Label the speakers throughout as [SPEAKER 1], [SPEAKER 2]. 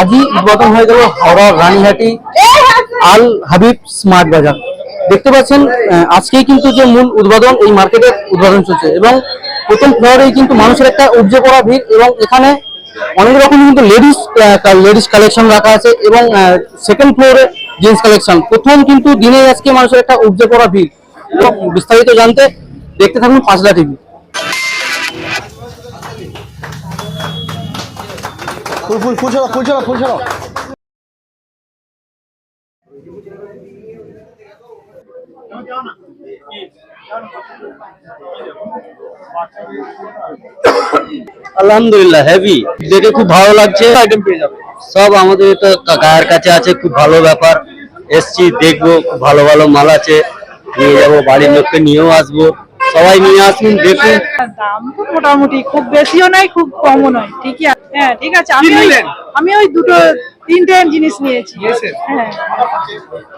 [SPEAKER 1] আজই উদ্বোধন হয়ে গেল হাওড়া রানীহাটি আল হাবিব স্মার্ট বাজার। দেখতে পাচ্ছেন আজকেই কিন্তু যে মূল উদ্বোধন, এই মার্কেটের উদ্বোধন চলছে এবং প্রথম ফ্লোরেই কিন্তু মানুষের একটা উপজে পড়া ভিড় এবং এখানে অনেক রকম কিন্তু লেডিস লেডিস কালেকশন রাখা আছে এবং সেকেন্ড ফ্লোরে জেন্টস কালেকশন প্রথম কিন্তু দিনে আজকে মানুষের একটা উপজে পড়া ভিড়। এবং বিস্তারিত জানতে দেখতে থাকুন পাঁচলা টিভি।
[SPEAKER 2] ফুল ফুল ফুল ছড়া ফুল ছড়া ফুল ছড়া
[SPEAKER 1] আলহামদুলিল্লাহ হেভি দেখে খুব ভালো লাগছে। আইটেম পেয়ে যাবে। সব আমাদের এটা গায়ের কাছে আছে খুব ভালো ব্যাপার। এসছি দেখব খুব ভালো ভালো মাল আছে। নিয়ে যাব বাড়ির লোককে নিয়েও আসব। সবাই নিয়ে আসুন দেখুন।
[SPEAKER 3] দাম তো মোটামুটি খুব বেশিও নয় খুব কমও নয় ঠিকই আছে। হ্যাঁ ঠিক আছে। আমি ওই আমি ওই দুটো তিনটে জিনিস নিয়েছি। হ্যাঁ।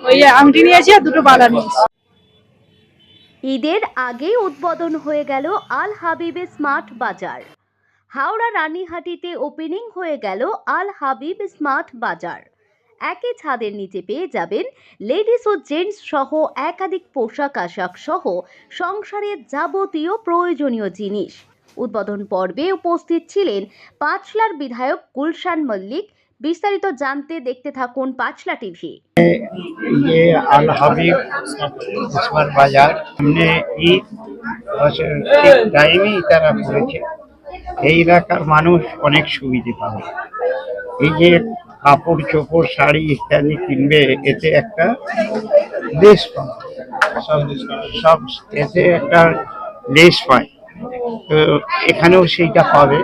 [SPEAKER 3] ওই আংটি নিয়েছি আর দুটো বালা নিয়েছি।
[SPEAKER 4] ঈদের আগেই উদ্বোধন হয়ে গেল আল হাবিবে স্মার্ট বাজার। হাওড়া রানীহাটিতে ওপেনিং হয়ে গেল আল হাবিব স্মার্ট বাজার। একই ছাদের নিচে পেয়ে যাবেন লেডিস ও জেন্টস সহ একাধিক পোশাক আশাক সহ সংসারের যাবতীয় প্রয়োজনীয় জিনিস। উদ্বোধন পর্বে উপস্থিত ছিলেন পাঁচলার বিধায়ক গুলশান মল্লিক বিস্তারিত জানতে দেখতে থাকুন পাঁচলা টিভি
[SPEAKER 5] ये अल हबीब स्मार्ट बाजार हमने ঈদ টাইমই তারা করেছে এই এলাকার মানুষ অনেক সুবিধে পাবে এই যে কাপড় চোপড় শাড়ি ইত্যাদি কিনবে এতে একটা লেস পাবে সব সব এতে একটা লেস পায় এখানেও সেইটা পাবে।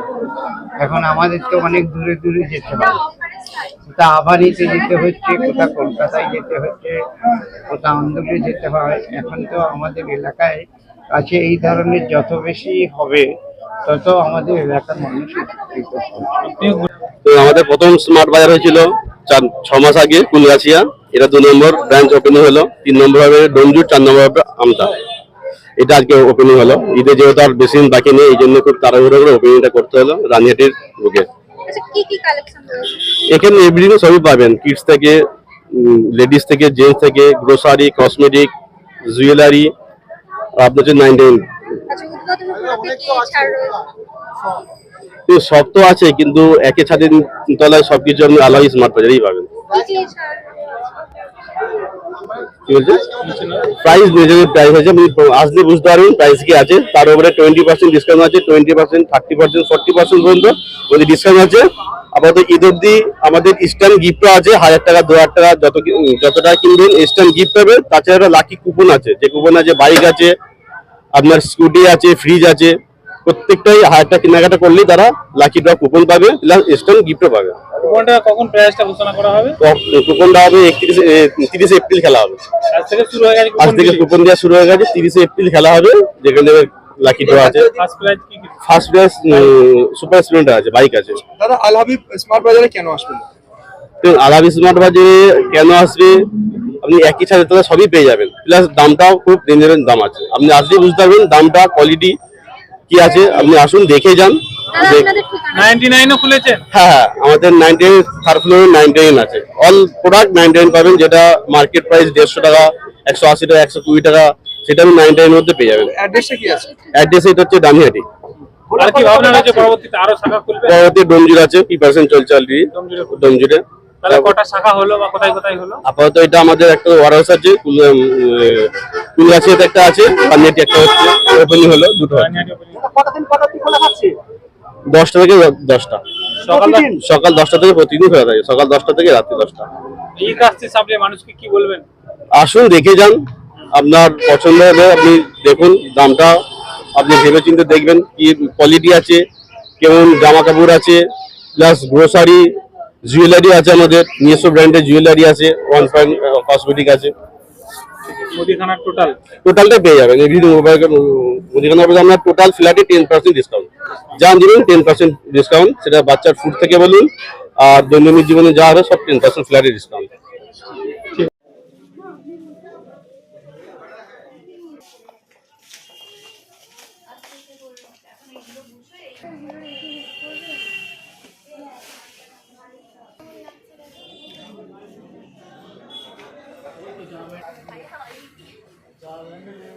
[SPEAKER 5] এখন আমাদের তো অনেক দূরে দূরে যেতে হবে। কোথা আভারিতে যেতে হচ্ছে, কোথা কলকাতায় যেতে হচ্ছে, কোথা আন্দোলনে যেতে হয়, এখন তো আমাদের এলাকায় কাছে এই ধরনের যত বেশি হবে, তত আমাদের এলাকার মানুষ
[SPEAKER 6] আমাদের প্রথম স্মার্ট বাজার হয়েছিল চার, ছ মাস আগে, কুলগাছিয়া। এটা দু নম্বর ব্রাঞ্চ ওপেনিং হলো। তিন নম্বর হবে ডোমজুর, চার নম্বর হবে আমতা। এটা আজকে ওপেনিং হলো। ঈদে যেহেতু আর বেশি দিন বাকি নেই এই জন্য খুব তাড়াহুড়ো করে ওপেনিংটা করতে হলো রানিহাটির বুকে।
[SPEAKER 7] আচ্ছা
[SPEAKER 6] এখানে এভরিথিং সবই পাবেন। কিডস থেকে লেডিস থেকে জেন্টস থেকে গ্রোসারি কসমেটিক জুয়েলারি আপনার হচ্ছে
[SPEAKER 7] আচ্ছা
[SPEAKER 6] কিন্তু সব তো আছে কিন্তু একে ছাদের তলায় সবকিছু আপনি আলাদা স্মার্ট বাজারেই পাবেন।
[SPEAKER 7] কি
[SPEAKER 6] বলছেন প্রাইস নিজের প্রাইস আছে আপনি আসলে বুঝতে পারবেন প্রাইস কি আছে। তার উপরে টোয়েন্টি পার্সেন্ট ডিসকাউন্ট আছে twenty percent thirty percent forty percent পর্যন্ত যদি ডিসকাউন্ট আছে। আপাতত ঈদ অব্দি আমাদের ইস্টার্ন গিফটও আছে, হাজার টাকা, দু হাজার টাকা, যত যত টাকা কিনবেন ইস্টার্ন গিফট পাবে। তাছাড়া লাকি কুপন আছে, যে কুপন আছে বাইক আছে, আপনার স্কুটি আছে ফ্রিজ আছে। প্রত্যেকটাই হাজার টাকা কেনাকাটা করলেই তারা লাকি ড্র কুপন পাবে প্লাস ইস্টার্ন গিফটও পাবে।
[SPEAKER 8] কুপনটা কখন প্রাইসটা ঘোষণা করা হবে?
[SPEAKER 6] কুপনটা হবে তিরিশে এপ্রিল খেলা হবে।
[SPEAKER 8] আজ থেকে শুরু হয়ে গেছে
[SPEAKER 6] আজ থেকে কুপন দেওয়া শুরু হয়ে গেছে তিরিশে এপ্রিল খেলা হবে যেখানে লাকি ড্র আছে।
[SPEAKER 8] ফার্স্ট প্রাইজ কি কি?
[SPEAKER 6] ফার্স্ট প্রাইজ সুপার স্প্লেন্ডার আছে বাইক আছে।
[SPEAKER 2] দাদা আল স্মার্ট বাজারে কেন আসবেন
[SPEAKER 6] তো আলাবি স্মার্ট বাজারে কেন আসবে? আপনি একই সাথে তাহলে সবই পেয়ে যাবেন। প্লাস দামটাও খুব রেঞ্জেবল দাম আছে। আপনি আসলেই বুঝতে পারবেন দামটা কোয়ালিটি কি আছে? আপনি আসুন দেখে যান। হ্যাঁ হ্যাঁ আমাদের নাইনটি থার্ড ফ্লোরে নাইনটি আছে। অল প্রোডাক্ট নাইনটি পাবেন যেটা মার্কেট প্রাইস দেড়শো টাকা একশো আশি টাকা একশো কুড়ি টাকা সেটা আপনি নাইনটি মধ্যে পেয়ে যাবেন।
[SPEAKER 2] আছে?
[SPEAKER 6] অ্যাড্রেস এটা হচ্ছে দামিহাটি।
[SPEAKER 8] আর কি পরবর্তীতে? আরও শাখা খুলবে?
[SPEAKER 6] পরবর্তী ডোমজুর আছে প্রিপারেশন চলছে অলরেডি। ডোমজুরে।
[SPEAKER 8] তাহলে কটা শাখা হলো বা কোথায় কোথায় হলো?
[SPEAKER 6] আপাতত এটা আমাদের একটা ওয়ারহাউস আছে কুলগাছিয়াতে একটা আছে একটা হচ্ছে ওপেনিং হলো দুটো। দশটা থেকে দশটা।
[SPEAKER 8] সকাল
[SPEAKER 6] দশটা থেকে প্রতিদিন খোলা থাকে সকাল দশটা থেকে রাত্রি দশটা।
[SPEAKER 8] মানুষকে কি বলবেন?
[SPEAKER 6] আসুন দেখে যান আপনার পছন্দ হবে আপনি দেখুন দামটা আপনি ভেবে চিন্তে দেখবেন কি কোয়ালিটি আছে কেমন জামা কাপড় আছে প্লাস গ্রোসারি জুয়েলারি আছে আমাদের নিজস্ব ব্র্যান্ডের জুয়েলারি আছে ওয়ান পয়েন্ট কসমেটিক আছে।
[SPEAKER 8] মুদিখানার টোটাল
[SPEAKER 6] টোটালটা পেয়ে যাবেন টোটাল ফ্ল্যাটে টেন পার্সেন্ট ডিসকাউন্ট যা টেন পার্সেন্ট ডিসকাউন্ট সেটা বাচ্চার ফুড থেকে বলুন আর দৈনন্দিন জীবনে যা হবে সব টেন পার্সেন্ট ফ্ল্যাটে ডিসকাউন্ট Thank you.